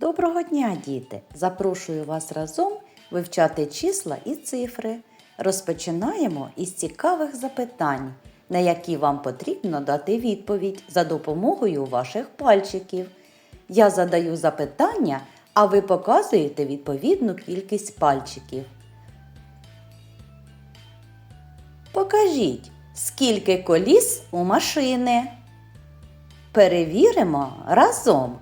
Доброго дня, діти! Запрошую вас разом вивчати числа і цифри. Розпочинаємо із цікавих запитань, на які вам потрібно дати відповідь за допомогою ваших пальчиків. Я задаю запитання, а ви показуєте відповідну кількість пальчиків. Покажіть, скільки коліс у машини. Перевіримо разом.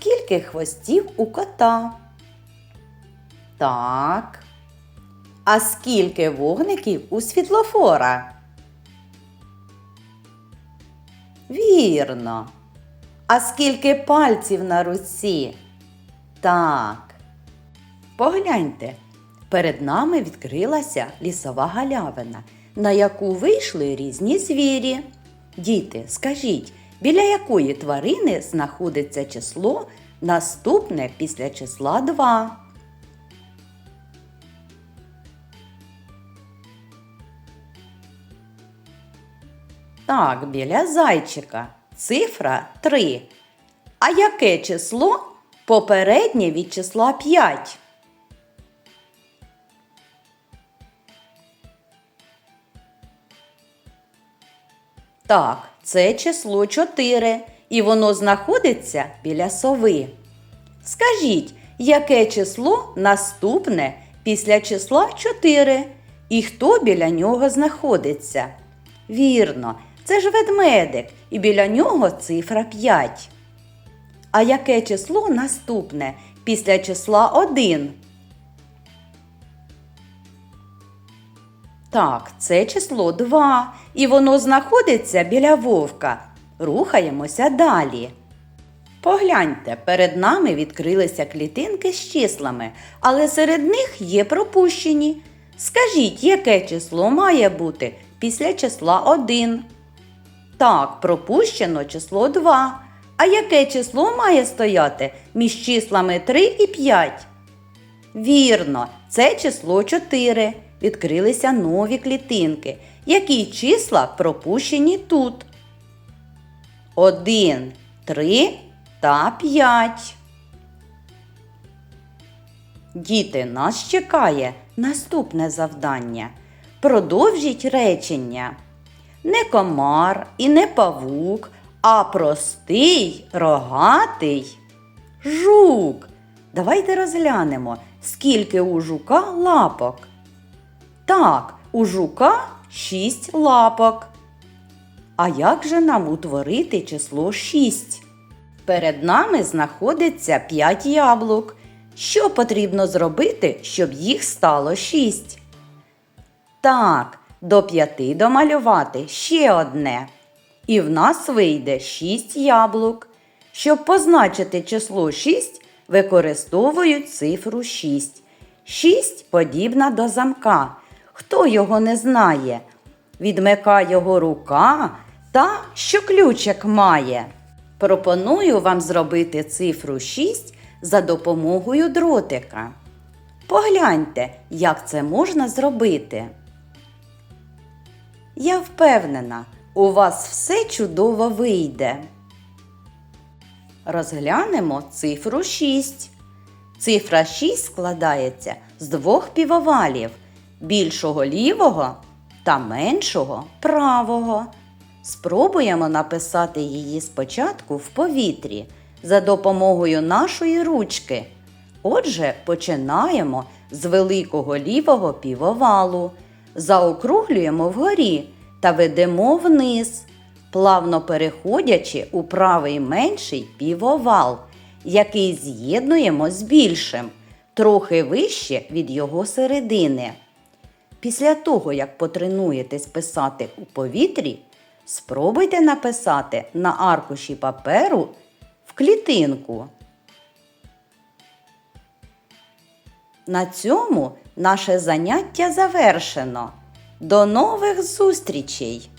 Скільки хвостів у кота? Так. А скільки вогників у світлофора? Вірно. А скільки пальців на руці? Так. Погляньте, перед нами відкрилася лісова галявина, на яку вийшли різні звірі. Діти, скажіть, біля якої тварини знаходиться число наступне після числа 2? Так, біля зайчика. Цифра 3. А яке число попереднє від числа 5? Так, це число 4, і воно знаходиться біля сови. Скажіть, яке число наступне після числа 4? І хто біля нього знаходиться? Вірно, це ж ведмедик, і біля нього цифра 5. А яке число наступне після числа 1? Так, це число 2, і воно знаходиться біля вовка. Рухаємося далі. Погляньте, перед нами відкрилися клітинки з числами, але серед них є пропущені. Скажіть, яке число має бути після числа 1? Так, пропущено число 2. А яке число має стояти між числами 3 і 5? Вірно, це число 4. Відкрилися нові клітинки. Які числа пропущені тут? 1, 3 та 5. Діти, нас чекає наступне завдання. Продовжіть речення. Не комар і не павук, а простий, рогатий жук. Давайте розглянемо, скільки у жука лапок. Так, у жука шість лапок. А як же нам утворити число 6? Перед нами знаходиться 5 яблук. Що потрібно зробити, щоб їх стало 6? Так, до 5 домалювати ще одне. І в нас вийде 6 яблук. Щоб позначити число 6, використовують цифру 6. 6 подібна до замка. Хто його не знає? Відмика його рука та що ключик має. Пропоную вам зробити цифру 6 за допомогою дротика. Погляньте, як це можна зробити. Я впевнена, у вас все чудово вийде. Розглянемо цифру 6. Цифра 6 складається з двох півовалів більшого лівого та меншого правого. Спробуємо написати її спочатку в повітрі за допомогою нашої ручки. Отже, починаємо з великого лівого півовалу, заокруглюємо вгорі та ведемо вниз, плавно переходячи у правий менший півовал, який з'єднуємо з більшим, трохи вище від його середини. Після того, як потренуєтесь писати у повітрі, спробуйте написати на аркуші паперу в клітинку. На цьому наше заняття завершено. До нових зустрічей!